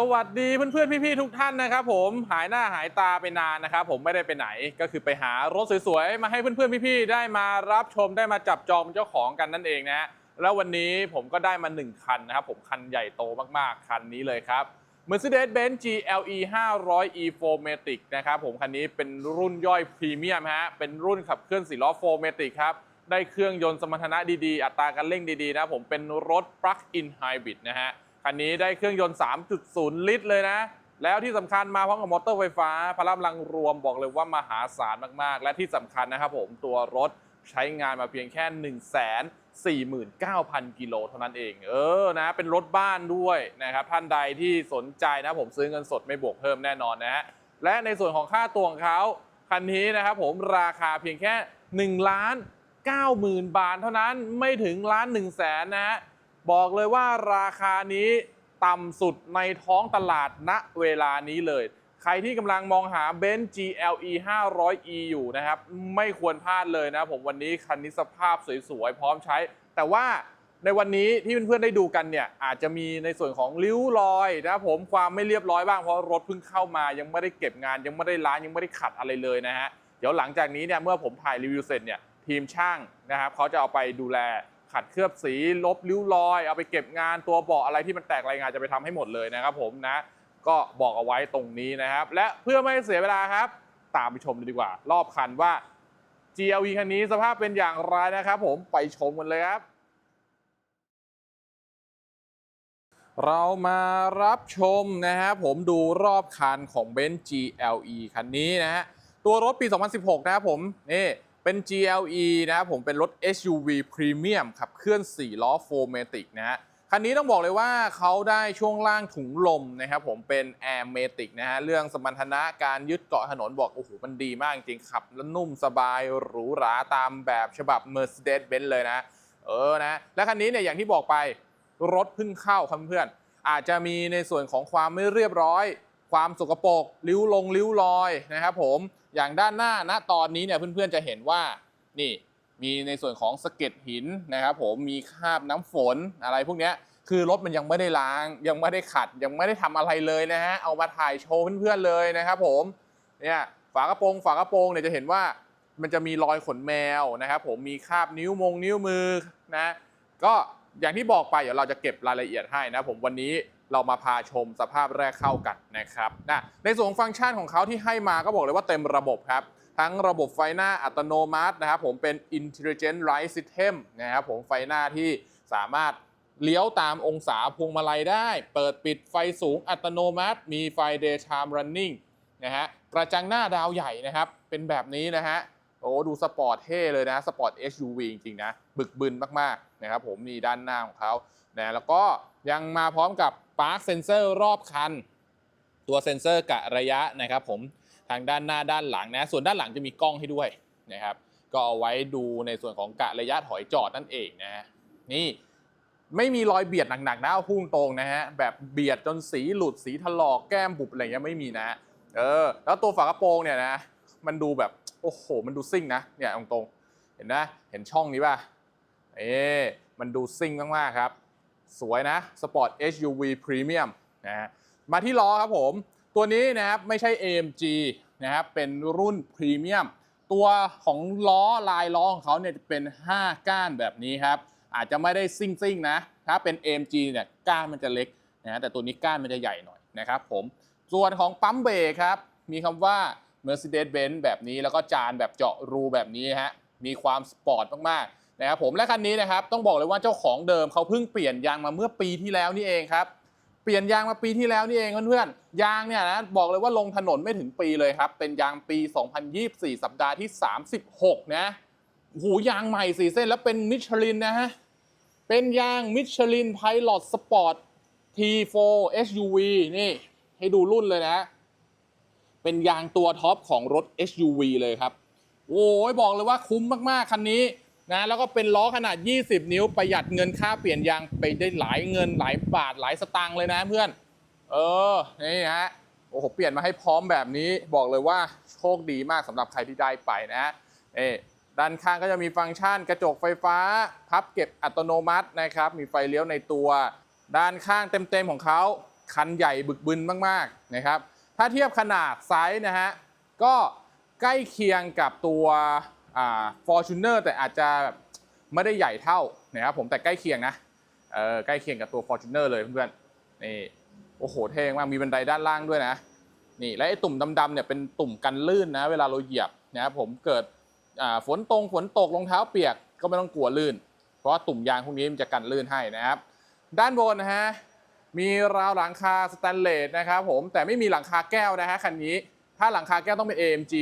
สวัสดีเพื่อนๆ พี่ๆ ทุกท่านนะครับผมหายหน้าหายตาไปนานนะครับผมไม่ได้ไปไหนก็คือไปหารถสวยๆ มาให้เพื่อนๆ พี่ๆ ได้มารับชมได้มาจับจองเจ้าของกันนั่นเองนะฮะแล้ววันนี้ผมก็ได้มา 1 คันนะครับผมคันใหญ่โตมากๆ คันนี้เลยครับ Mercedes-Benz GLE 500 E4matic นะครับผมคันนี้เป็นรุ่นย่อยพรีเมียมฮะเป็นรุ่นขับเคลื่อน4ล้อ 4matic ครับได้เครื่องยนต์สมรรถนะดีๆ อัตราการเร่งดีๆนะผมเป็นรถ plug-in hybrid นะฮะ คันนี้ได้เครื่องยนต์ 3.0 ลิตรเลยนะ แล้วที่สำคัญมาพร้อมกับมอเตอร์ไฟฟ้า พลังกำลังรวมบอกเลยว่ามหาศาลมากๆ และที่สำคัญนะครับผมตัวรถใช้งานมาเพียงแค่ 1 4 9 0 0 0 กิโลเท่านั้นเอง เออนะเป็นรถบ้านด้วยนะครับท่านใดที่สนใจนะผมซื้อเงินสดไม่บวกเพิ่มแน่นอนนะฮะและในส่วนของค่าตัวของเขาคันนี้นะครับผมราคาเพียงแค่1ล้าน90,000 บาทเท่านั้นไม่ถึงล้าน1แสนนะฮะ บอกเลยว่าราคานี้ต่ำสุดในท้องตลาดณเวลานี้เลย ใครที่กำลังมองหาเบนซ์ GLE 500e อยู่นะครับ ไม่ควรพลาดเลยนะ ผมวันนี้คันนี้สภาพสวยๆ พร้อมใช้ แต่ว่าในวันนี้ที่เพื่อนๆได้ดูกันเนี่ย อาจจะมีในส่วนของริ้วรอยนะครับผมความไม่เรียบร้อยบ้างเพราะรถเพิ่งเข้ามา ยังไม่ได้เก็บงาน ยังไม่ได้ล้างยังไม่ได้ขัดอะไรเลยนะฮะเดี๋ยวหลังจากนี้เนี่ยเมื่อผมถ่ายรีวิวเสร็จเนี่ยทีมช่างนะครับเขาจะเอาไปดูแล ขัดเคลือบสีลบริ้วรอย เอาไปเก็บงานตัวเบาะอะไรที่มันแตกรายงานจะไปทำให้หมดเลยนะครับผมนะ ก็บอกเอาไว้ตรงนี้นะครับ และเพื่อไม่เสียเวลาครับ ตามไปชมเลยดีกว่า รอบคันว่า GLE คันนี้สภาพเป็นอย่างไรนะครับผมไปชมกันเลยครับเรามารับชมนะฮะผมดูรอบคันของเบนซ์ GLE คันนี้นะฮะตัวรถปี 2016 นะครับผมนี่ เป็น GLE นะครับผมเป็นรถ SUV Premium ขับเคลื่อน 4 ล้อ 4matic นะฮะคันนี้ต้องบอกเลยว่าเขาได้ช่วงล่างถุงลมนะครับผมเป็น Airmatic นะฮะเรื่องสมรรถนะการยึดเกาะถนนบอก โอ้โห มันดีมากจริงขับ แล้วนุ่มสบายหรูหราตามแบบฉบับ Mercedes-Benz เลยนะ เออนะ และคันนี้เนี่ยอย่างที่บอกไป รถพิ่งเข้าครับเพื่อนๆอาจจะมีในส่วนของความไม่เรียบร้อย ความสกปรกริ้วลงริ้วรอยนะครับผม อย่างด้านหน้าณตอนนี้เนี่ยเพื่อนๆจะเห็นว่านี่มีในส่วนของสะเก็ดหินนะครับผมมีคราบน้ำฝนอะไรพวกนี้คือรถมันยังไม่ได้ล้าง ยังไม่ได้ขัด ยังไม่ได้ทำอะไรเลยนะฮะเอามาถ่ายโชว์เพื่อนๆเลยนะครับผมเนี่ยฝากระโปรงฝากระโปรงเนี่ยจะเห็นว่ามันจะมีรอยขนแมวนะครับผมมีคราบนิ้วมงนิ้วมือนะก็อย่างที่บอกไปเดี๋ยวเราจะเก็บรายละเอียดให้นะผมวันนี้ เรามาพาชมสภาพแรกเข้ากันนะครับนะในส่วนฟังก์ชันของเขาที่ให้มาก็บอกเลยว่าเต็มระบบครับ ทั้งระบบไฟหน้าอัตโนมัตินะครับผมเป็น Intelligent Light System นะครับผมไฟหน้าที่สามารถเลี้ยวตามองศาพวงมาลัยได้ เปิดปิดไฟสูงอัตโนมัติ มีไฟ Daytime Running นะฮะกระจังหน้าดาวใหญ่นะครับ เป็นแบบนี้นะฮะโอ้ดูสปอร์ตเท่เลยนะสปอร์ต SUV จริงๆนะ บึกบึนมากๆนะครับผมนี่ด้านหน้าของเขานะแล้วก็ ยังมาพร้อมกับ Park Sensor รอบคัน ตัวเซนเซอร์กะระยะนะครับผมทางด้านหน้าด้านหลังนะ ส่วนด้านหลังจะมีกล้องให้ด้วยนะครับ ก็เอาไว้ดูในส่วนของกะระยะถอยจอดนั่นเองนะฮะนี่ไม่มีรอยเบียดหนักๆนะพุ่งตรงนะฮะแบบเบียดจนสีหลุดสีถลอกแก้มบุบอะไรเงี้ยไม่มีนะเออแล้วตัวฝากระโปรงเนี่ยนะ มันดูแบบโอ้โหมันดูซิ่งนะเนี่ยตรงๆเห็นนะเห็นช่องนี้ป่ะเอ๊ะมันดูซิ่งมากๆครับ สวยนะ Sport SUV Premium นะฮะมาที่ล้อครับผม ตัวนี้นะครับไม่ใช่ AMG นะครับเป็นรุ่นพรีเมียมตัวของล้อลายล้อของเขาเนี่ยจะเป็น 5 ก้านแบบนี้ครับอาจจะไม่ได้ซิ่งๆนะถ้าเป็น AMG เนี่ยก้านมันจะเล็กนะฮะแต่ตัวนี้ก้านมันจะใหญ่หน่อยนะครับผมส่วนของปั๊มเบรกครับมีคำว่า Mercedes-Benz แบบนี้แล้วก็จานแบบเจาะรูแบบนี้ฮะมีความสปอร์ตมากๆ นะครับผมและคันนี้นะครับต้องบอกเลยว่าเจ้าของเดิมเขาเพิ่งเปลี่ยนยางมาเมื่อปีที่แล้วนี่เองครับเปลี่ยนยางมาปีที่แล้วนี่เองเพื่อนๆยางเนี่ยนะบอกเลยว่าลงถนนไม่ถึงปีเลยครับเป็นยางปี 2024 สัปดาห์ที่ 36 นะโอ้โหยางใหม่สีเส้นแล้วเป็นมิชลินนะฮะเป็นยางมิชลินไพลอตสปอร์ต T4 SUV นี่ให้ดูรุ่นเลยนะ เป็นยางตัวท็อปของรถ SUV เลยครับ โอ้ยบอกเลยว่าคุ้มมาก ๆ คันนี้ นะแล้วก็เป็นล้อขนาด 20 นิ้วประหยัดเงินค่าเปลี่ยนยางไปได้หลายเงินหลายบาทหลายสตางค์เลยนะเพื่อน เออนี่ฮะโอ้โหเปลี่ยนมาให้พร้อมแบบนี้บอกเลยว่าโชคดีมากสำหรับใครที่ได้ไปนะเอด้านข้างก็จะมีฟังก์ชันกระจกไฟฟ้า พับเก็บอัตโนมัตินะครับ มีไฟเลี้ยวในตัว ด้านข้างเต็มๆของเขาคันใหญ่บึกบึนมากๆนะครับ ถ้าเทียบขนาดไซส์นะฮะก็ใกล้เคียงกับตัว ฟอ่า Fortuner แต่อาจจะแบบไม่ได้ใหญ่เท่านะครับผมแต่ใกล้เคียงนะเออใกล้เคียงกับตัว Fortuner เลยเพื่อนๆนี่โอ้โหเท่มากมีบันไดด้านล่างด้วยนะนี่และไอ้ตุ่มดำๆเนี่ยเป็นตุ่มกันลื่นนะ เวลาเราเหยียบนะครับผมเกิดฝนตรงฝนตกรองเท้าเปียกก็ไม่ต้องกลัวลื่น เพราะว่าตุ่มยางพวกนี้มันจะกันลื่นให้นะครับ ด้านบนนะฮะมีราวหลังคาสแตนเลสนะครับผมแต่ไม่มีหลังคาแก้วนะฮะคันนี้ถ้าหลังคาแก้วต้องเป็น AMG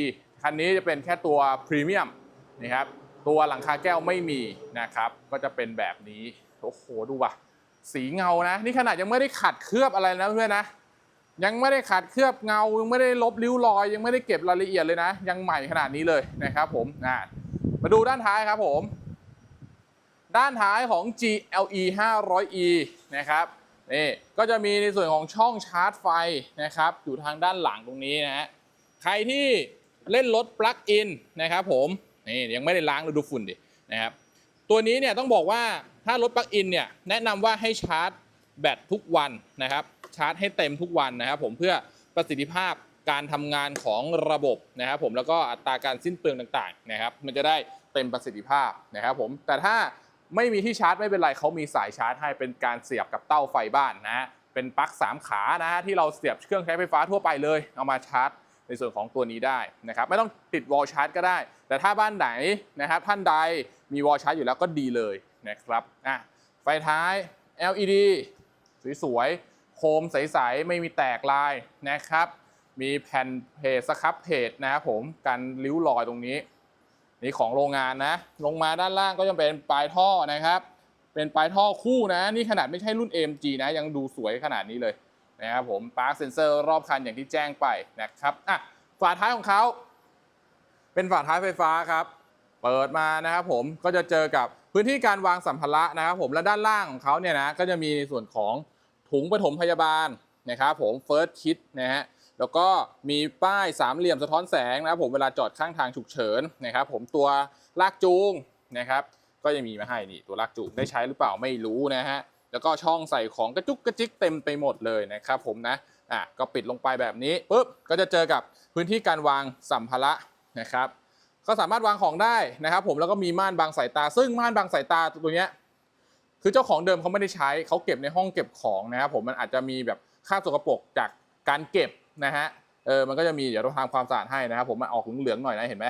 คันนี้จะเป็นแค่ตัวพรีเมียม นะครับตัวหลังคาแก้วไม่มีนะครับ ก็จะเป็นแบบนี้โอ้โหดูว่ะสีเงานะ นี่ขนาดยังไม่ได้ขัดเคลือบอะไรนะเพื่อนนะยังไม่ได้ขัดเคลือบเงายังไม่ได้ลบริ้วรอย ยังไม่ได้เก็บรายละเอียดเลยนะ ยังใหม่ขนาดนี้เลยนะครับผมอะมาดูด้านท้ายครับผม ด้านท้ายของ GLE 500E นะครับนี่ก็จะมีในส่วนของช่องชาร์จไฟนะครับ อยู่ทางด้านหลังตรงนี้นะฮะใครที่เล่นรถปลั๊กอินนะครับผม นี่ยังไม่ได้ล้างเลยดูฝุ่นดินะครับตัวนี้เนี่ยต้องบอกว่าถ้ารถปลั๊กอินเนี่ยแนะนำว่าให้ชาร์จแบตทุกวันนะครับชาร์จให้เต็มทุกวันนะครับผมเพื่อประสิทธิภาพการทำงานของระบบนะครับผมแล้วก็อัตราการสิ้นเปลืองต่างๆนะครับมันจะได้เต็มประสิทธิภาพนะครับผมแต่ถ้าไม่มีที่ชาร์จไม่เป็นไรเขามีสายชาร์จให้เป็นการเสียบกับเต้าไฟบ้านนะเป็นปลั๊กสามขานะฮะที่เราเสียบเครื่องใช้ไฟฟ้าทั่วไปเลยเอามาชาร์จ ในส่วนของตัวนี้ได้นะครับไม่ต้องติดวอลชาร์จก็ได้ แต่ถ้าบ้านไหนนะครับท่านใดมีวอลชาร์จอยู่แล้วก็ดีเลยนะครับอะไฟท้าย LED สวยๆโคมใสๆไม่มีแตกลายนะครับมีแผ่นเพจสครับเพจนะครับผมกันริ้วรอยตรงนี้ นี่ของโรงงานนะ ลงมาด้านล่างก็จะเป็นปลายท่อนะครับ เป็นปลายท่อคู่นะ นี่ขนาดไม่ใช่รุ่น AMG นะ ยังดูสวยขนาดนี้เลย นะครับผมปาร์คเซนเซอร์รอบคันอย่างที่แจ้งไปนะครับอะฝาท้ายของเขาเป็นฝาท้ายไฟฟ้าครับ เปิดมานะครับผมก็จะเจอกับพื้นที่การวางสัมภาระนะครับผมและด้านล่างของเขาเนี่ยนะก็จะมีในส่วนของถุงปฐมพยาบาลนะครับผม First Kit นะฮะแล้วก็มีป้ายสามเหลี่ยมสะท้อนแสงนะครับผมเวลาจอดข้างทางฉุกเฉินนะครับผมตัวลากจูงนะครับก็ยังมีมาให้นี่ตัวลากจูงได้ใช้หรือเปล่าไม่รู้นะฮะ แล้วก็ช่องใส่ของกระจุกกระจิกเต็มไปหมดเลยนะครับผมนะอะก็ปิดลงไปแบบนี้ปุ๊บก็จะเจอกับพื้นที่การวางสัมภาระนะครับ ก็สามารถวางของได้นะครับ ผมแล้วก็มีม่านบังสายตา ซึ่งม่านบังสายตาตัวเนี้ยคือเจ้าของเดิมเขาไม่ได้ใช้เขาเก็บในห้องเก็บของนะครับผมมันอาจจะมีแบบคราสกปรกจากการเก็บนะฮะเออมันก็จะมีเดี๋ยวเราทำความสะอาดให้นะครับ ผมมันออกเหลืองๆหน่อยนะเห็นไหม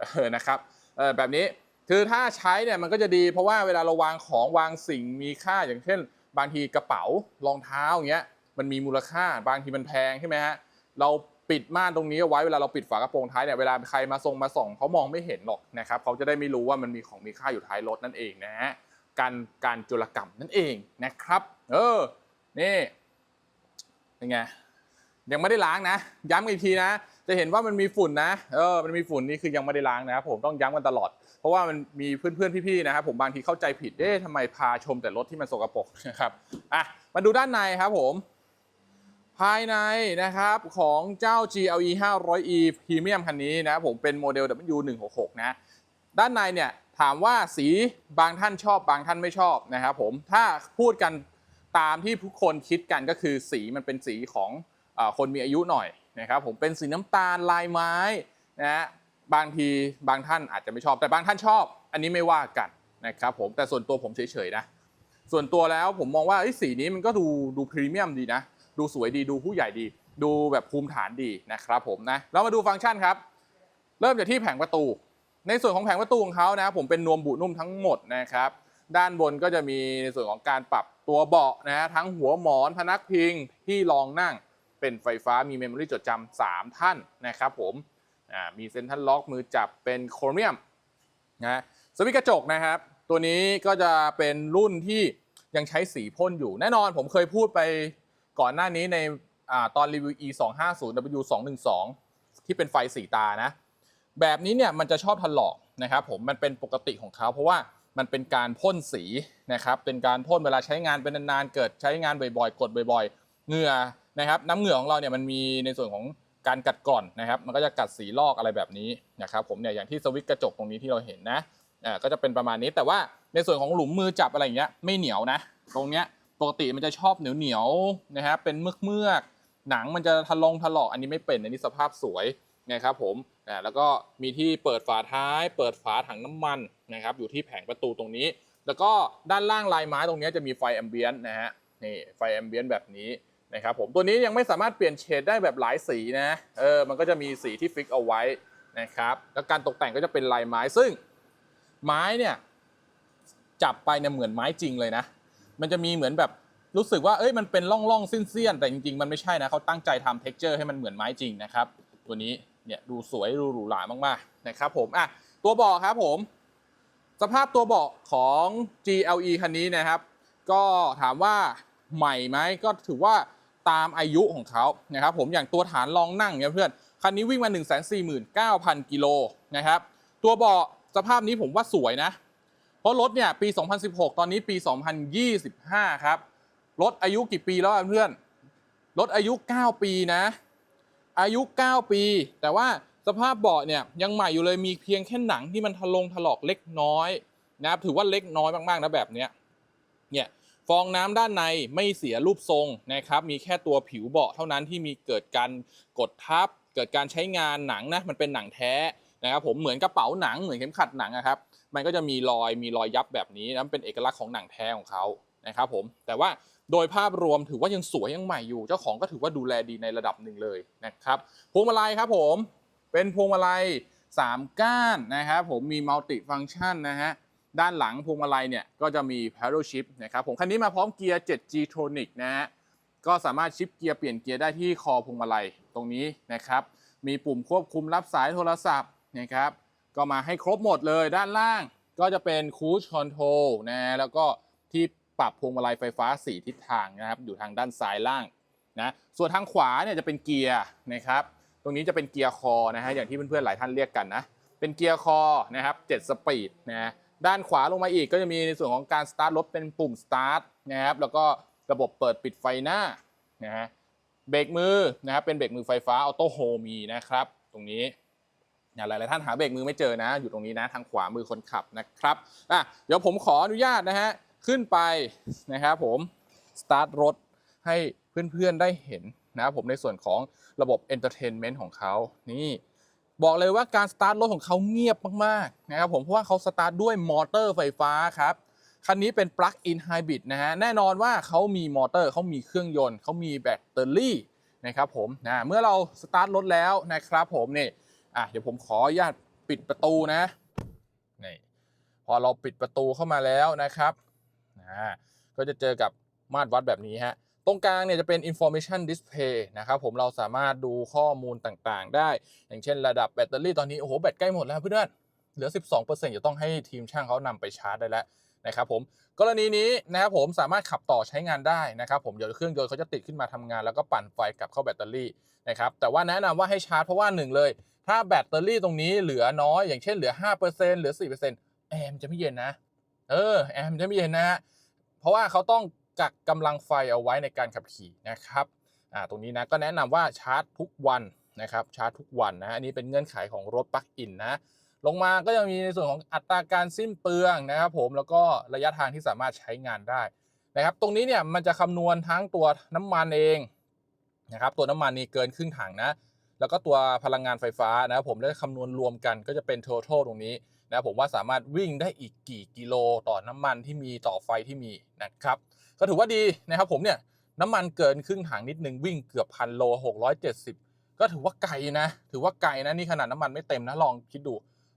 เออนะครับเออแบบนี้ คือถ้าใช้เนี่ยมันก็จะดีเพราะว่าเวลาเราวางของวางสิ่งมีค่าอย่างเช่น บางทีกระเป๋ารองเท้าอย่างเงี้ยมันมีมูลค่าบางทีมันแพงใช่ไหมฮะเราปิดม่านตรงนี้เอาไว้เวลาเราปิดฝากระโปรงท้ายเนี่ยเวลาใครมาส่งมาส่องเขามองไม่เห็นหรอกนะครับเขาจะได้ไม่รู้ว่ามันมีของมีค่าอยู่ท้ายรถนั่นเองนะฮะการการจุลกรรมนั่นเองนะครับ เออนี่เป็นไงยังไม่ได้ล้างนะ ย้ำอีกทีนะ จะเห็นว่ามันมีฝุ่นนะเออมันมีฝุ่นนี่คือยังไม่ได้ล้างนะครับผมต้องย้ำกันตลอด ราะว่ามันมีเพื่อนๆพี่ๆนะครับผมบางทีเข้าใจผิดเอ๊ะทำไมพาชมแต่รถที่มันสกปรกนะครับอะมาดูด้านในครับผม ภายในนะครับของเจ้า GLE 500E Premium คันนี้นะผมเป็นโมเดล W166 นะด้านในเนี่ยถามว่าสีบางท่านชอบบางท่านไม่ชอบนะครับผมถ้าพูดกันตามที่ทุกคนคิดกันก็คือสีมันเป็นสีของอคนมีอายุหน่อยนะครับผมเป็นสีน้ำตาลลายไม้นะ บางทีบางท่านอาจจะไม่ชอบแต่บางท่านชอบ อันนี้ไม่ว่ากันนะครับผมแต่ส่วนตัวผมเฉยๆนะส่วนตัวแล้วผมมองว่าสีนี้มันก็ดูดูพรีเมียมดีนะ ดูสวยดีดูผู้ใหญ่ดี ดูแบบภูมิฐานดีนะครับผมนะเรามาดูฟังก์ชันครับ เริ่มจากที่แผงประตู ในส่วนของแผงประตูของเขานะ ผมเป็นนวมบุนุ่มทั้งหมดนะครับ ด้านบนก็จะมีในส่วนของการปรับตัวเบาะนะทั้งหัวหมอนพนักพิงที่รองนั่ง เป็นไฟฟ้ามีเมมโมรี่จดจำ3ท่านนะครับผม มีเซ็นทรัลล็อกมือจับเป็นโครเมียมนะสวิตกระจกนะครับ ตัวนี้ก็จะเป็นรุ่นที่ยังใช้สีพ่นอยู่ แน่นอนผมเคยพูดไปก่อนหน้านี้ในอตอนรีวิว e 2 5 0 w 2 1 2ที่เป็นไฟสีตานะ แบบนี้เนี่ยมันจะชอบถลอกนะครับผมมันเป็นปกติของเขาเพราะว่ามันเป็นการพ่นสีนะครับเป็นการพ่นเวลาใช้งานเป็นนานๆเกิดใช้งานบ่อยๆ กดบ่อย ๆเหงื่อนะครับน้ำเหงื่อของเราเนี่ยมันมีในส่วนของ การกัดกร่อนนะครับ มันก็จะกัดสีลอกอะไรแบบนี้นะครับผมเนี่ยอย่างที่สวิตช์กระจกตรงนี้ที่เราเห็นนะอ่าก็จะเป็นประมาณนี้แต่ว่าในส่วนของหลุมมือจับอะไรอย่างเงี้ยไม่เหนียวนะ ตรงเนี้ยปกติมันจะชอบเหนียวเหนียวนะครับเป็นเมือกเมือกหนังมันจะทะลงถลอกอันนี้ไม่เป็นอันนี้สภาพสวยนะครับผมอ่าแล้วก็มีที่เปิดฝาท้าย เปิดฝาถังน้ำมันนะครับอยู่ที่แผงประตูตรงนี้ แล้วก็ด้านล่างลายไม้ตรงนี้จะมีไฟแอมเบียนต์นะฮะนี่ไฟแอมเบียนต์แบบนี้ นะครับผมตัวนี้ยังไม่สามารถเปลี่ยนเฉดได้แบบหลายสีนะเออมันก็จะมีสีที่ฟิกเอาไว้นะครับแล้วการตกแต่งก็จะเป็นลายไม้ซึ่งไม้เนี่ยจับไปเนี่ยเหมือนไม้จริงเลยนะ มันจะมีเหมือนแบบรู้สึกว่าเอ้ยมันเป็นร่องร่องเสี้ยนๆแต่จริงๆ มันไม่ใช่นะเขาตั้งใจทำเท็กเจอร์ให้มันเหมือนไม้จริงนะครับ ตัวนี้เนี่ยดูสวยดูหรูหรามากๆนะครับผมอะตัวเบาะครับผม สภาพตัวเบาะของ GLE คันนี้นะครับ ก็ถามว่าใหม่ไหมก็ถือว่า ตามอายุของเขานะครับผมอย่างตัวฐานรองนั่งเนี่ยเพื่อนคันนี้วิ่งมา 149,000 กิโลนะครับตัวเบาะสภาพนี้ผมว่าสวยนะ เพราะรถเนี่ยปี 2016 ตอนนี้ปี 2025 ครับ รถอายุกี่ปีแล้วเพื่อน รถอายุ 9 ปีนะ อายุ 9 ปี แต่ว่าสภาพเบาะเนี่ยยังใหม่อยู่เลยมีเพียงแค่หนังที่มันทะลงถลอกเล็กน้อยนะครับถือว่าเล็กน้อยมากๆนะแบบเนี้ยเนี่ย ฟองน้ำด้านในไม่เสียรูปทรงนะครับ มีแค่ตัวผิวเบาะเท่านั้นที่มีเกิดการกดทับ เกิดการใช้งานหนังนะ มันเป็นหนังแท้นะครับผมเหมือนกระเป๋าหนังเหมือนเข็มขัดหนังอะครับ มันก็จะมีรอยมีรอยยับแบบนี้นะเป็นเอกลักษณ์ของหนังแท้ของเขานะครับผม แต่ว่าโดยภาพรวมถือว่ายังสวยยังใหม่อยู่ เจ้าของก็ถือว่าดูแลดีในระดับหนึ่งเลยนะครับพวงมาลัยครับผม เป็นพวงมาลัย 3 ก้านนะครับผมมีมัลติฟัง c t ชันนะฮะ ด้านหลังพวงมาลัยเนี่ยก็จะมี paddle shift นะครับผมคันนี้มาพร้อมเกียร์ 7G Tronic นะฮะก็สามารถชิปเกียร์เปลี่ยนเกียร์ได้ที่คอพวงมาลัยตรงนี้นะครับ มีปุ่มควบคุมรับสายโทรศัพท์นะครับ ก็มาให้ครบหมดเลยด้านล่างก็จะเป็นคูชคอนโทรลนะแล้วก็ที่ปรับพวงมาลัยไฟฟ้า 4 ทิศทางนะครับ อยู่ทางด้านซ้ายล่างนะส่วนทางขวาเนี่ยจะเป็นเกียร์นะครับ ตรงนี้จะเป็นเกียร์คอนะฮะอย่างที่เพื่อนๆหลายท่านเรียกกันนะเป็นเกียร์คอนะครับ7สปีดนะ ด้านขวาลงมาอีกก็จะมีในส่วนของการสตาร์ทรถเป็นปุ่มสตาร์ทนะครับแล้วก็ระบบเปิดปิดไฟหน้านะฮะเบรกมือนะครับเป็นเบรกมือไฟฟ้าออโต้โฮมีนะครับตรงนี้หลายหลายๆท่านหาเบรกมือไม่เจอนะ อยู่ตรงนี้นะ ทางขวามือคนขับนะครับอะเดี๋ยวผมขออนุญาตนะฮะขึ้นไปนะครับผมสตาร์ทรถให้เพื่อนๆได้เห็นนะครับผมในส่วนของระบบเอนเตอร์เทนเมนต์ของเขานี่ บอกเลยว่าการสตาร์ทรถของเขาเงียบมากๆนะครับผมเพราะว่าเขาสตาร์ทด้วยมอเตอร์ไฟฟ้าครับคันนี้เป็น Plug-in Hybrid นะฮะแน่นอนว่าเขามีมอเตอร์เขามีเครื่องยนต์เขามีแบตเตอรี่นะครับผมนะเมื่อเราสตาร์ทรถแล้วนะครับผมนี่อะเดี๋ยวผมขออนุญาตปิดประตูนะนี่พอเราปิดประตูเข้ามาแล้วนะครับนะก็จะเจอกับมาตรวัดแบบนี้ฮะ ตรงกลางเนี่ยจะเป็น information display นะครับผมเราสามารถดูข้อมูลต่างๆ ได้ อย่างเช่นระดับแบตเตอรี่ตอนนี้ โอ้โห แบตใกล้หมดแล้วเพื่อนเหลือ 12%จะต้องให้ทีมช่างเขานำไปชาร์จได้แล้วนะครับผมกรณีนี้นะครับผมสามารถขับต่อใช้งานได้นะครับผมเดี๋ยวเครื่องยนต์เขาจะติดขึ้นมาทำงาน แล้วก็ปั่นไฟกลับเข้าแบตเตอรี่นะครับแต่ว่าแนะนำว่าให้ชาร์จเพราะว่าหนึ่งเลย ถ้าแบตเตอรี่ตรงนี้เหลือน้อยอย่างเช่นเหลือ 5%เหลือ 4%แอร์มนจะไม่เย็นนะ เออแอมจะไม่เย็นนะฮะเพราะว่าเขาต้อง กักกำลังไฟเอาไว้ในการขับขี่นะครับอ่าตรงนี้นะก็แนะนำว่าชาร์จทุกวันนะครับชาร์จทุกวันนะอันนี้เป็นเงื่อนไขของรถปลั๊กอินนะลงมาก็จะมีในส่วนของอัตราการสิ้นเปลืองนะครับผมแล้วก็ระยะทางที่สามารถใช้งานได้นะครับ ตรงนี้เนี่ยมันจะคำนวณทั้งตัวน้ำมันเองนะครับตัวน้ำมันนี่เกินครึ่งถังนะแล้วก็ตัวพลังงานไฟฟ้านะครับผมได้วคำนวณรวมกันก็จะเป็น total ตรงนี้นะครับผมว่าสามารถวิ่งได้อีกกี่กิโลต่อน้ำมันที่มีต่อไฟที่มีนะครับ ก็ถือว่าดีนะครับผมเนี่ยน้ำมันเกินครึ่งถังนิดนึงวิ่งเกือบพันโล 670 ก็ถือว่าไกลนะ ถือว่าไกลนะนี่ขนาดน้ำมันไม่เต็มนะลองคิดดู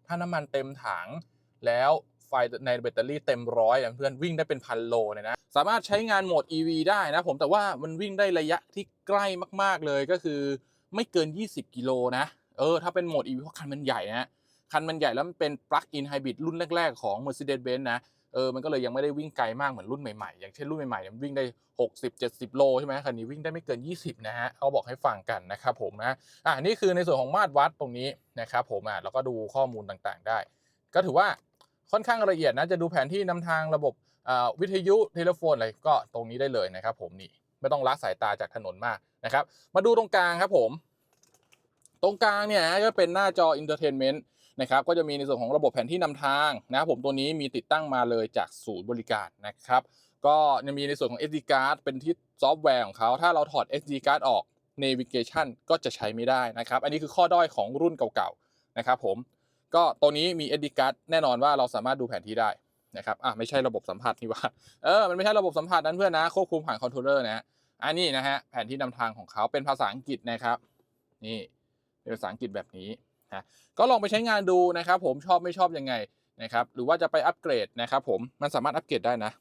ถ้าน้ำมันเต็มถังแล้วไฟในแบตเตอรี่เต็มร้อยอะเพื่อนวิ่งได้เป็นพันโลเลยนะสามารถใช้งานโหมด EV ได้นะผมแต่ว่ามันวิ่งได้ระยะที่ใกล้มากๆเลยก็คือไม่เกิน 20 กิโลนะเออถ้าเป็นโหมด EV เพราะคันมันใหญ่นะคันมันใหญ่แล้วมันเป็น plug-in hybrid รุ่นแรก ๆ ของ Mercedes-Benz นะ เออมันก็เลยยังไม่ได้วิ่งไกลมากเหมือนรุ่นใหม่ๆ อย่างเช่นรุ่นใหม่ๆมันวิ่งได้ 60 70 โลใช่ไหมคันนี้วิ่งได้ไม่เกิน 20 นะฮะเขาบอกให้ฟังกันนะครับผมนะอ่านี่คือในส่วนของมาตรวัดตรงนี้นะครับผมอะแล้วก็ดูข้อมูลต่างๆได้ ก็ถือว่าค่อนข้างละเอียดนะจะดูแผนที่นำทางระบบอ่าวิทยุเทเลโฟนอะไรก็ตรงนี้ได้เลยนะครับ ผมนี่ไม่ต้องละสายตาจากถนนมากนะครับ มาดูตรงกลางครับผม ตรงกลางเนี่ยนะก็เป็นหน้าจอ Entertainment นะครับก็จะมีในส่วนของระบบแผนที่นำทางนะผมตัวนี้มีติดตั้งมาเลยจากศูนย์บริการนะครับก็ยังมีในส่วนของ SD card เป็นที่ซอฟต์แวร์ของเขาถ้าเราถอด SD card ออก navigation ก็จะใช้ไม่ได้นะครับอันนี้คือข้อด้อยของรุ่นเก่าๆนะครับผมก็ตัวนี้มี SD card แน่นอนว่าเราสามารถดูแผนที่ได้นะครับอะไม่ใช่ระบบสัมผัสนี่ว่าเออมันไม่ใช่ระบบสัมผัสนั้นเพื่อนนะควบคุมผ่านคอนโทรลเลอร์นะฮะอันนี้นะฮะแผนที่นำทางของเขาเป็นภาษาอังกฤษนะครับนี่เป็นภาษาอังกฤษแบบนี้ นะก็ลองไปใช้งานดูนะครับผมชอบไม่ชอบยังไงนะครับหรือว่าจะไปอัปเกรดนะครับผมมันสามารถอัปเกรดได้นะ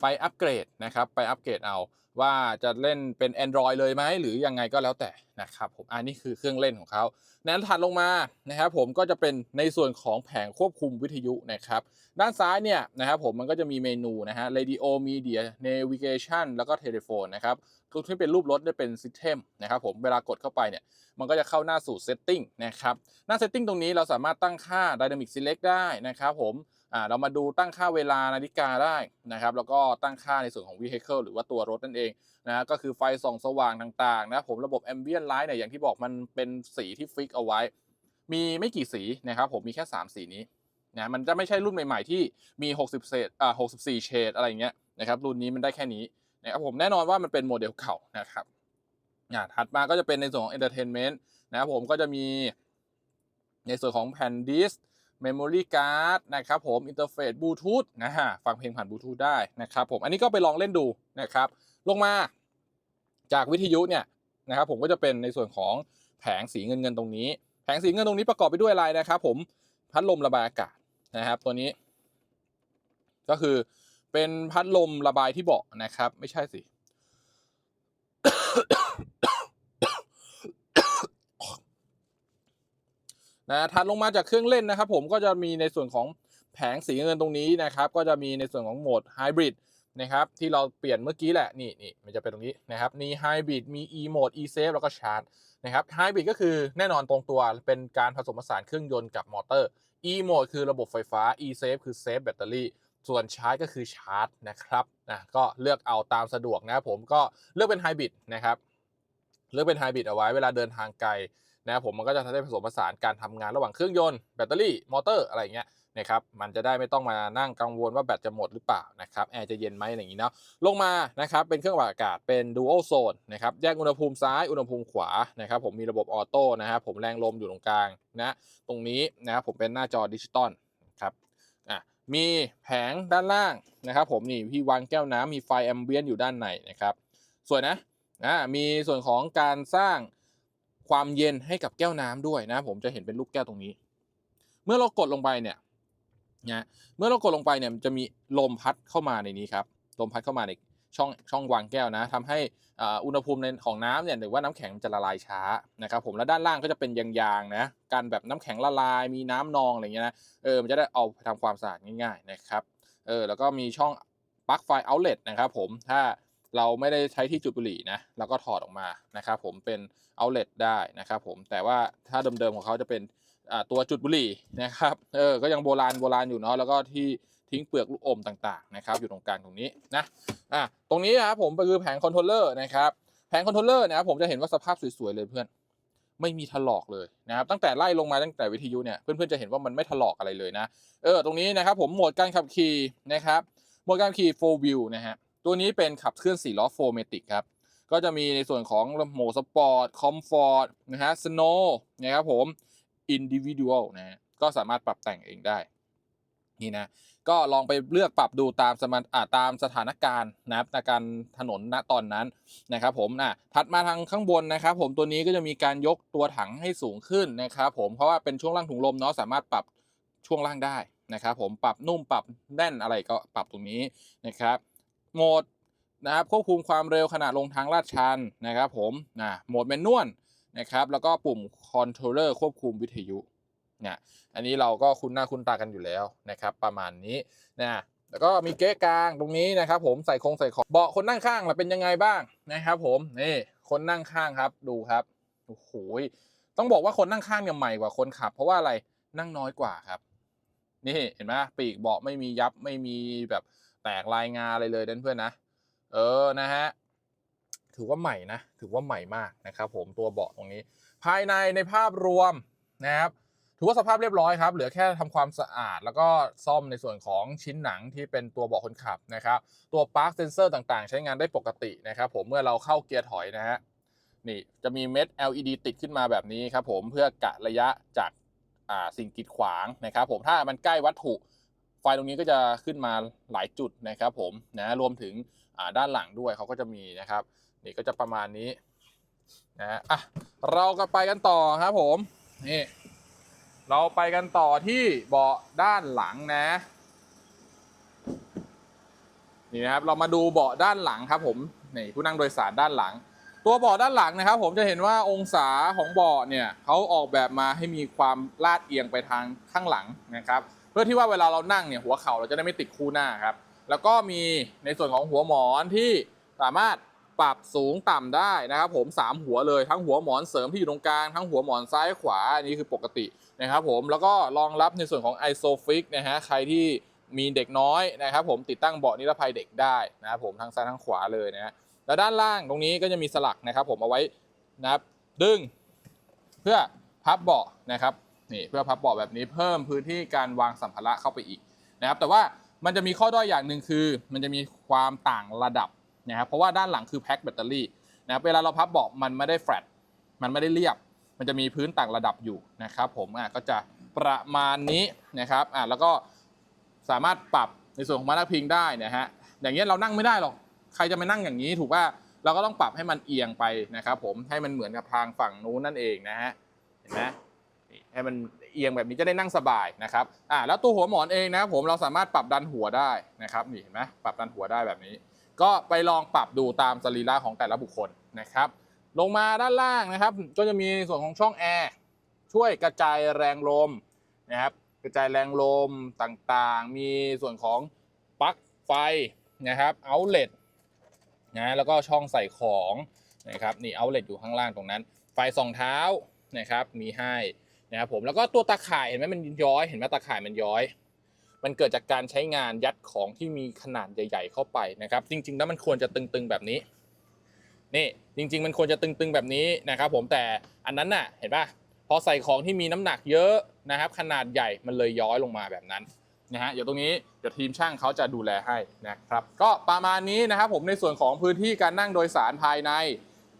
ไปอัปเกรดนะครับไปอัปเกรดเอาว่าจะเล่นเป็น Android เลยไหมหรือยังไงก็แล้วแต่นะครับผมอันนี้คือเครื่องเล่นของเขานั้นถัดลงมานะครับผมก็จะเป็นในส่วนของแผงควบคุมวิทยุนะครับด้านซ้ายเนี่ยนะครับผมมันก็จะมีเมนูนะฮะ Radio Media Navigation แล้วก็ Telephone นะครับ ทุกที่เป็นรูปรถได้เป็น System นะครับผมเวลากดเข้าไปเนี่ยมันก็จะเข้าหน้าสู่ Setting นะครับหน้า Setting ตรงนี้เราสามารถตั้งค่า Dynamic Select ได้นะครับผมอ่าเรามาดูตั้งค่าเวลานาฬิกาได้นะครับแล้วก็ตั้งค่าในส่วนของ Vehicle หรือว่าตัวรถนั่นเองนะก็คือไฟส่องสว่างต่างๆนะผมระบบ Ambient Light เนี่ยอย่างที่บอกมันเป็นสีที่ฟิกเอาไว้ มีไม่กี่สีนะครับผมมีแค่ 3 สีนี้นะมันจะไม่ใช่รุ่นใหม่ๆที่มี 60เศษอ่า64 เฉดอะไรอย่างเงี้ยนะครับรุ่นนี้มันได้แค่นี้ นะครับผมแน่นอนว่ามันเป็นโมเดลเก่านะครับอ่าถัดมาก็จะเป็นในส่วนของ Entertainment นะครับผมก็จะมีในส่วนของแผ่นดิส Memory Card นะครับผมอินเทอร์เฟซบลูทูธนะฮะฟังเพลงผ่านบลูทูธได้นะครับผมอันนี้ก็ไปลองเล่นดูนะครับ ลงมาจากวิทยุเนี่ยนะครับผมก็จะเป็นในส่วนของแผงสีเงินเงินๆตรงนี้ แผงสีเงินตรงนี้ประกอบไปด้วยอะไรนะครับผมพัดลมระบายอากาศนะครับ ตัวนี้ ก็คือ เป็นพัดลมระบายที่เบาะนะครับ ไม่ใช่สิ นะถัดลงมาจากเครื่องเล่นนะครับ ผมก็จะมีในส่วนของแผงสีเงินตรงนี้นะครับ ก็จะมีในส่วนของโหมดไฮบริดนะครับ ที่เราเปลี่ยนเมื่อกี้แหละนี่นี่มันจะเป็นตรงนี้นะครับมีไฮบริดมี e โหมด e save แล้วก็ชาร์จนะครับไฮบริดก็คือแน่นอนตรงตัวเป็นการผสมผสานเครื่องยนต์กับมอเตอร์ e โหมดคือระบบไฟฟ้า e save คือเซฟแบตเตอรี่ ส่วนชาร์จก็คือชาร์จนะครับนะก็เลือกเอาตามสะดวกนะครับผมก็เลือกเป็นไฮบริดนะครับเลือกเป็นไฮบริดเอาไว้เวลาเดินทางไกลนะครับผมมันก็จะทำให้ผสมผสานการทำงานระหว่างเครื่องยนต์แบตเตอรี่มอเตอร์อะไรเงี้ยนะครับมันจะได้ไม่ต้องมานั่งกังวลว่าแบตจะหมดหรือเปล่านะครับแอร์จะเย็นไหมอะไรอย่างงี้เนาะลงมานะครับเป็นเครื่องปรับอากาศเป็น Dual Zone นะครับแยกอุณหภูมิซ้ายอุณหภูมิขวานะครับผมมีระบบออโต้นะครับผมแรงลมอยู่ตรงกลางนะตรงนี้นะครับผมเป็นหน้าจอดิจิตอลครับ มีแผงด้านล่างนะครับ ผมนี่พี่วางแก้วน้ำมีไฟแอมเบียนอยู่ด้านในนะครับสวยนะนะมีส่วนของการสร้างความเย็นให้กับแก้วน้ำด้วยนะ ผมจะเห็นเป็นลูกแก้วตรงนี้ เมื่อเรากดลงไปเนี่ยนะเมื่อเรากดลงไปเนี่ยมันจะมีลมพัดเข้ามาในนี้ครับลมพัดเข้ามาใน ช่องช่องวางแก้วนะทำให้อุณหภูมิในของน้ำเนี่ยหรือว่าน้ำแข็งมันจะละลายช้านะครับผมแล้วด้านล่างก็จะเป็นยางๆนะการแบบน้ำแข็งละลายมีน้ำนองอะไรเงี้ยนะเออมันจะได้เอาไปทำความสะอาดง่ายๆนะครับเออแล้วก็มีช่องปลั๊กไฟเอาเล t นะครับผมถ้าเราไม่ได้ใช้ที่จุดบุหรี่นะเราก็ถอดออกมานะครับผมเป็นเอาเล t ได้นะครับผมแต่ว่าถ้าเดิมๆของเขาจะเป็นตัวจุดบุหรี่นะครับเออก็ยังโบราณโบราณอยู่เนาะแล้วก็ที่ ทิ้งเปลือกลูกอมต่างๆนะครับอยู่ตรงกลางตรงนี้นะอะตรงนี้นะครับผมก็คือแผงคอนโทรลเลอร์นะครับแผงคอนโทรลเลอร์นะครับผมจะเห็นว่าสภาพสวยๆเลยเพื่อน ไม่มีถลอกเลยนะครับตั้งแต่ไล่ลงมาตั้งแต่วิทยุเนี่ยเพื่อนๆจะเห็นว่ามันไม่ถลอกอะไรเลยนะเออตรงนี้นะครับผมโหมดการขับขี่นะครับโหมดการขี่4 wheel นะฮะตัวนี้เป็นขับเคลื่อน4ล้อโฟเมติกครับก็จะมีในส่วนของโหมดสปอร์ตคอมฟอร์ตนะฮะสโนว์นะครับผมอินดิวิ u a l นะฮะก็สามารถปรับแต่งเองได้นี่นะ ก็ลองไปเลือกปรับดูตามสมานอ่าตามสถานการณ์นะครับในการถนนณตอนนั้นนะครับผมอะถัดมาทางข้างบนนะครับ ผมตัวนี้ก็จะมีการยกตัวถังให้สูงขึ้นนะครับผมเพราะว่าเป็นช่วงล่างถุงลมเนาะสามารถปรับช่วงล่างได้นะครับผมปรับนุ่มปรับแน่นอะไรก็ปรับตรงนี้นะครับโหมดนะครับควบคุมความเร็วขณะลงทางลาดชันนะครับผมนะโหมดแมนนวลนะครับแล้วก็ปุ่มคอนโทรลเลอร์ควบคุมวิทยุ เนี่ยอันนี้เราก็คุ้นหน้าคุ้นตากันอยู่แล้วนะครับ ประมาณนี้นะแล้วก็มีเก๊ะกลางตรงนี้นะครับ ผมใส่คงใส่ของเบาะคนนั่งข้างล่ะเป็นยังไงบ้างนะครับ ผมนี่คนนั่งข้างครับดูครับโอ้โหต้องบอกว่าคนนั่งข้างเนี่ยใหม่กว่าคนขับ เพราะว่าอะไรนั่งน้อยกว่าครับ นี่เห็นไหมปีกเบาะไม่มียับไม่มีแบบแตกลายงาอะไรเลยเพื่อนๆนะเออนะฮะถือว่าใหม่นะถือว่าใหม่มากนะครับ ผมตัวเบาะตรงนี้ ภายในในภาพรวมนะครับ ถือว่าสภาพเรียบร้อยครับ เหลือแค่ทำความสะอาด แล้วก็ซ่อมในส่วนของชิ้นหนังที่เป็นตัวเบาะคนขับนะครับ ตัวปาร์คเซนเซอร์ต่างๆ ใช้งานได้ปกตินะครับ ผมเมื่อเราเข้าเกียร์ถอยนะฮะนี่จะมีเม็ด LED ติดขึ้นมาแบบนี้ครับผมเพื่อกะระยะจากาสิ่งกีดขวางนะครับ ผมถ้ามันใกล้วัตถุไฟตรงนี้ก็จะขึ้นมาหลายจุดนะครับผมนะรวมถึงด้านหลังด้วยเขาก็จะมีนะครับ นี่ก็จะประมาณนี้นะฮะอะเราก็ไปกันต่อครับผมนี่ เราไปกันต่อที่เบาะด้านหลังนะนี่นะครับเรามาดูเบาะด้านหลังครับผมนี่ผู้นั่งโดยสารด้านหลัง ตัวเบาะด้านหลังนะครับ ผมจะเห็นว่าองศาของเบาะเนี่ยเขาออกแบบมาให้มีความลาดเอียงไปทางข้างหลังนะครับ เพื่อที่ว่าเวลาเรานั่งเนี่ยหัวเข่าเราจะได้ไม่ติดคู่หน้าครับ แล้วก็มีในส่วนของหัวหมอนที่สามารถปรับสูงต่ำได้นะครับ ผมสามหัวเลยทั้งหัวหมอนเสริมที่อยู่ตรงกลางทั้งหัวหมอนซ้ายขวาอันนี้คือปกติ นะครับผมแล้วก็รองรับในส่วนของ ISOFIX นะฮะใครที่มีเด็กน้อยนะครับผมติดตั้งเบาะนิรภัยเด็กได้นะครับผมทั้งซ้ายทั้งขวาเลยนะฮะแล้วด้านล่างตรงนี้ก็จะมีสลักนะครับผมเอาไว้นะครับดึง เพื่อพับเบาะนะครับนี่เพื่อพับเบาะแบบนี้เพิ่มพื้นที่การวางสัมภาระเข้าไปอีกนะครับแต่ว่ามันจะมีข้อด้อยอย่างหนึ่งคือ มันจะมีความต่างระดับนะครับเพราะว่าด้านหลังคือแพ็คแบตเตอรี่นะครับเวลาเราพับเบาะมันไม่ได้แฟลตมันไม่ได้เรียบ มันจะมีพื้นต่างระดับอยู่นะครับผมอะก็จะประมาณนี้นะครับอะแล้วก็สามารถปรับในส่วนของมานักพิงได้นะฮะอย่างเงี้ยเรานั่งไม่ได้หรอกใครจะมานั่งอย่างนี้ถูกป่ะเราก็ต้องปรับให้มันเอียงไปนะครับผมให้มันเหมือนกับทางฝั่งนู้นนั่นเองนะฮะเห็นไหมให้มันเอียงแบบนี้จะได้นั่งสบายนะครับอ่าแล้วตัวหัวหมอนเองนะครับผมเราสามารถปรับดันหัวได้นะครับนี่เห็นไหมปรับดันหัวได้แบบนี้ ก็ไปลองปรับดูตามสรีระของแต่ละบุคคลนะครับ ลงมาด้านล่างนะครับ ก็จะมีส่วนของช่องแอร์ช่วยกระจายแรงลมนะครับ กระจายแรงลมต่างๆ มีส่วนของปลั๊กไฟนะครับเอาเล t นะแล้วก็ช่องใส่ของนะครับนี่เอาเล t อยู่ข้างล่างตรงนั้น ไฟสองเท้านะครับ มีให้นะครับผมแล้วก็ตัวตาข่ายเห็นไหมมันย้อยเห็นไหมตาข่ายมันย้อย มันเกิดจากการใช้งานยัดของที่มีขนาดใหญ่ ๆ เข้าไปนะครับ จริง ๆ แล้วมันควรจะตึงๆแบบนี้ นี่จริง ๆ มันควรจะตึงๆแบบนี้นะครับผมแต่อันนั้นน่ะเห็นป่ะพอใส่ของที่มีน้ำหนักเยอะนะครับ ขนาดใหญ่มันเลยย้อยลงมาแบบนั้นนะฮะเดี๋ยวตรงนี้เดี๋ยวทีมช่างเขาจะดูแลให้นะครับก็ประมาณนี้นะครับผมในส่วนของพื้นที่การนั่งโดยสารภายใน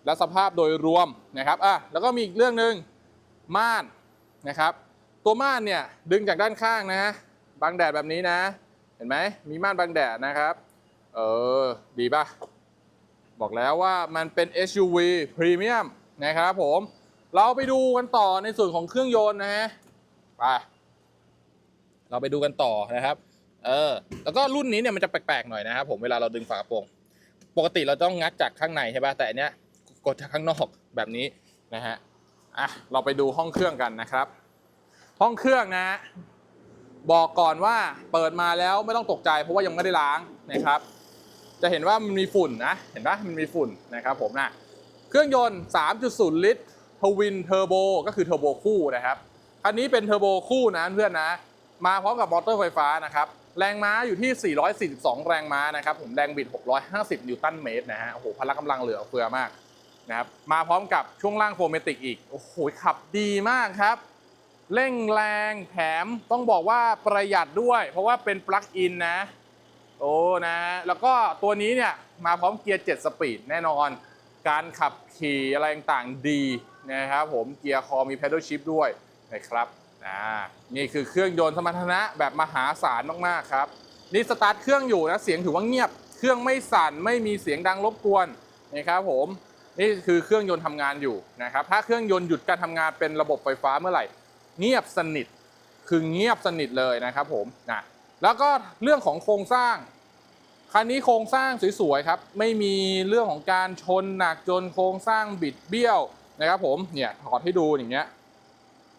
และสภาพโดยรวมนะครับอะแล้วก็มีอีกเรื่องหนึ่งม่านนะครับ ตัวม่านเนี่ยดึงจากด้านข้างนะบังแดดแบบนี้นะ เห็นไหมมีม่านบังแดดนะครับ เออดีป่ะ บอกแล้วว่ามันเป็น SUV Premium นะครับผม เราไปดูกันต่อในส่วนของเครื่องยนต์นะฮะไปเราไปดูกันต่อนะครับ เออ แล้วก็รุ่นนี้เนี่ยมันจะแปลกๆหน่อยนะครับผมเวลาเราดึงฝากระโปรงปกติเราต้องงัดจากข้างในใช่ป่ะแต่อันเนี้ยกดจากข้างนอกแบบนี้นะฮะอะเราไปดูห้องเครื่องกันนะครับ ห้องเครื่องนะ บอกก่อนว่าเปิดมาแล้วไม่ต้องตกใจเพราะว่ายังไม่ได้ล้างนะครับ จะเห็นว่ามันมีฝุ่นนะ เห็นปะมันมีฝุ่นนะครับผมนะเครื่องยนต์ 3.0 ลิตรทวินเทอร์โบก็คือเทอร์โบคู่นะครับ คันนี้เป็นเทอร์โบคู่นะเพื่อนนะ มาพร้อมกับมอเตอร์ไฟฟ้านะครับ แรงม้าอยู่ที่ 442 แรงม้านะครับ ผมแรงบิด 650 นิวตันเมตรนะฮะ โอ้โห พละกำลังเหลือเฟือมากนะครับ มาพร้อมกับช่วงล่างโฟเมติกอีก โอ้โห ขับดีมากครับ เร่งแรงแถมต้องบอกว่าประหยัดด้วย เพราะว่าเป็นปลั๊กอินนะ โอ้นะ แล้วก็ตัวนี้เนี่ยมาพร้อมเกียร์7สปีดแน่นอน การขับขี่อะไรต่างๆดีนะครับผมเกียร์คอมี pedal shift ด้วยนะครับอ่านี่คือเครื่องยนต์สมรรถนะแบบมหาศาลมากๆครับ นี่สตาร์ทเครื่องอยู่นะเสียงถือว่าเงียบ เครื่องไม่สั่นไม่มีเสียงดังรบกวนนะครับผมนี่คือเครื่องยนต์ทำงานอยู่นะครับถ้าเครื่องยนต์หยุดการทำงานเป็นระบบไฟฟ้าเมื่อไหร่ เงียบสนิทคือเงียบสนิทเลยนะครับผมนะ แล้วก็เรื่องของโครงสร้างคันนี้โครงสร้างสวยๆครับ ไม่มีเรื่องของการชนหนักจนโครงสร้างบิดเบี้ยวนะครับ ผมเนี่ยถอดให้ดูอย่างเงี้ย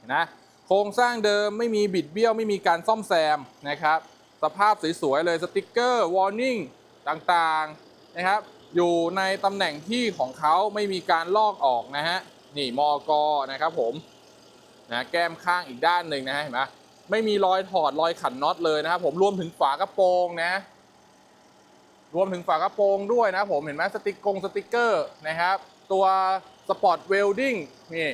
นนะโครงสร้างเดิมไม่มีบิดเบี้ยวไม่มีการซ่อมแซมนะครับ สภาพสวยๆเลยสติกเกอร์วอร์นิ่งต่างๆนะครับ อยู่ในตำแหน่งที่ของเขาไม่มีการลอกออกนะฮะนี่มอกนะครับผมนะแก้มข้างอีกด้านหนึ่งนะฮะเห็นไหม ไม่มีรอยถอดรอยขันน็อตเลยนะครับผมรวมถึงฝากระโปรงนะ รวมถึงฝากระโปรงด้วยนะผมเห็นไหมสติกกงสติกเกอร์นะครับ ตัวสปอร์ตเวลดิ้งนี่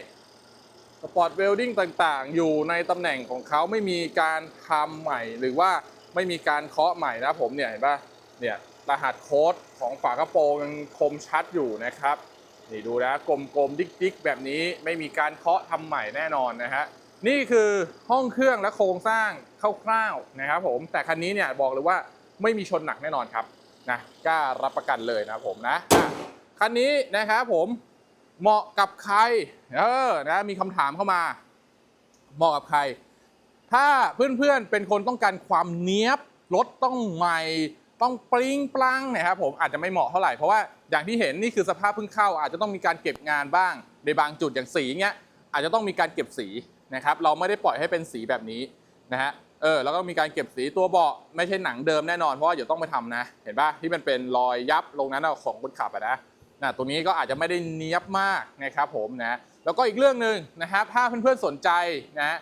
สปอร์ตเวลดิ้งต่างๆ อยู่ในตำแหน่งของเขาไม่มีการทำใหม่ หรือว่าไม่มีการเคาะใหม่นะผมเนี่ยเห็นปะเนี่ยรหัสโค้ดของฝากระโปรงยังคมชัดอยู่นะครับ นี่ดูนะกลมๆ ดิ๊กๆ แบบนี้ไม่มีการเคาะทำใหม่แน่นอนนะฮะ นี่คือห้องเครื่องและโครงสร้างคร่าวๆนะครับผมแต่คันนี้เนี่ยบอกเลยว่าไม่มีชนหนักแน่นอนครับนะกล้ารับประกันเลยนะผมนะคันนี้นะครับผมเหมาะกับใครเออนะมีคำถามเข้ามา เหมาะกับใคร ถ้าเพื่อนๆเป็นคนต้องการความเนี้ยบรถต้องใหม่ต้องปริ้งปลังนะครับผมอาจจะไม่เหมาะเท่าไหร่เพราะว่าอย่างที่เห็นนี่คือสภาพเพิ่งเข้า อาจจะต้องมีการเก็บงานบ้างในบางจุดอย่างสีเงี้ยอาจจะต้องมีการเก็บสี นะครับเราไม่ได้ปล่อยให้เป็นสีแบบนี้นะฮะเออแล้วก็มีการเก็บสีตัวเบาะไม่ใช่หนังเดิมแน่นอนเพราะว่าเดี๋ยวต้องไปทำนะ เห็นปะที่มันเป็นรอยยับลงนั้นของคนขับอะนะนะตรงนี้ก็อาจจะไม่ได้เนี้ยบมากนะครับผมนะแล้วก็อีกเรื่องหนึ่งนะครับถ้าเพื่อนๆสนใจนะ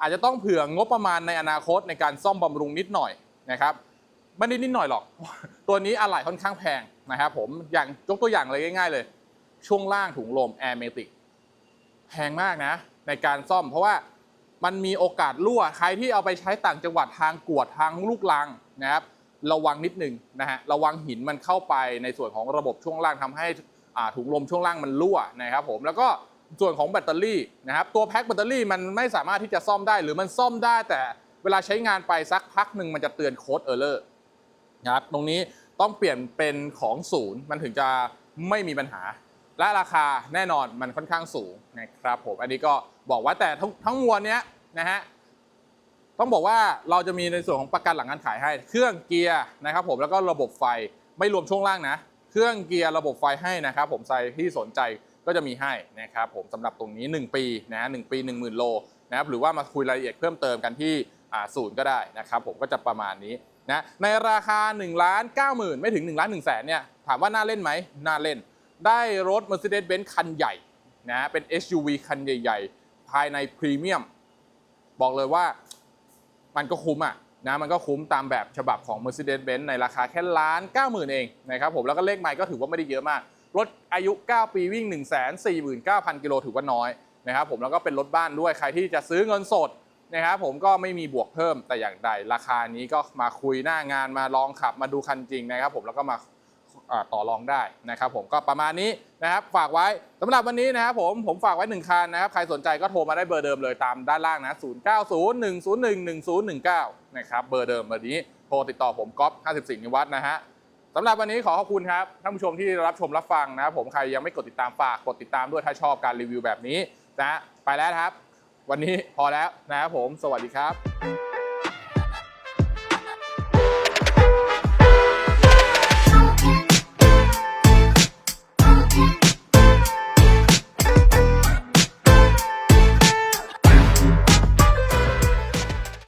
อาจจะต้องเผื่องบประมาณในอนาคตในการซ่อมบำรุงนิดหน่อยนะครับไม่ได้นิดหน่อยหรอก ตัวนี้อะไหล่ค่อนข้างแพงนะครับผมอย่างยกตัวอย่างเลยง่าย ๆ เลย ช่วงล่างถุงลมแอร์เมติกแพงมากนะ ในการซ่อม เพราะว่ามันมีโอกาสรั่วใครที่เอาไปใช้ต่างจังหวัดทางกวดทางลูกลังนะครับระวังนิดหนึ่งนะฮะระวังหินมันเข้าไปในส่วนของระบบช่วงล่างทำให้อ่าถุงลมช่วงล่างมันรั่วนะครับผมแล้วก็ส่วนของแบตเตอรี่นะครับตัวแพ็คแบตเตอรี่มันไม่สามารถที่จะซ่อมได้หรือมันซ่อมได้แต่เวลาใช้งานไปสักพักหนึ่งมันจะเตือนโค้ดเออร์เลอร์นะครับตรงนี้ต้องเปลี่ยนเป็นของศูนย์มันถึงจะไม่มีปัญหา และราคาแน่นอนมันค่อนข้างสูงนะครับผมอันนี้ก็ บอกว่าแต่ทั้งทั้งมวลเนี้ยนะฮะต้องบอกว่าเราจะมีในส่วนของประกันหลังการขายให้ เครื่องเกียร์นะครับผมแล้วก็ระบบไฟไม่รวมช่วงล่างนะ เครื่องเกียร์ระบบไฟให้นะครับผมใครที่สนใจก็จะมีให้นะครับผมสำหรับตรงนี้ 1 ปีนะหนึ่งปี 1 0,000 โลนะครับหรือว่ามาคุยรายละเอียดเพิ่มเติมกันที่ศูนย์ก็ได้นะครับผมก็จะประมาณนี้นะในราคา1ล้าน9 0,000 ไม่ถึง1ล้าน1แสนเนี่ยถามว่าน่าเล่นไหมน่าเล่น ได้รถ Mercedes-Benz คันใหญ่นะเป็น SUV คันใหญ่ๆ ภายในพรีเมียม บอกเลยว่ามันก็คุ้มอะนะมันก็คุ้มตามแบบฉบับของ Mercedes-Benz ในราคาแค่ล้าน90,000 เองนะครับผมแล้วก็เลขไมล์ก็ถือว่าไม่ได้เยอะมาก รถอายุ 9 ปีวิ่ง 1 4 9 0 0 0 กิโลถือว่าน้อยนะครับผมแล้วก็เป็นรถบ้านด้วยใครที่จะซื้อเงินสดนะครับผมก็ไม่มีบวกเพิ่มแต่อย่างใดราคานี้ก็มาคุยหน้างานมาลองขับมาดูคันจริงนะครับผมแล้วก็มา ต่อรองได้นะครับผมก็ประมาณนี้นะครับฝากไว้สำหรับวันนี้นะครับผมผมฝากไว้หนึ่งคันนะครับใครสนใจก็โทรมาได้เบอร์เดิมเลยตามด้านล่างนะ 0 9 0 1 0 1 1 0 1 9 นะครับเบอร์เดิมเบอร์นี้โทรติดต่อผมก๊อฟ54 นิวัฒน์นะฮะสำหรับวันนี้ขอขอบคุณครับท่านผู้ชมที่รับชมรับฟังนะครับผมใครยังไม่กดติดตามฝากกดติดตามด้วยถ้าชอบการรีวิวแบบนี้นะไปแล้วครับ วันนี้พอแล้วนะครับผม สวัสดีครับ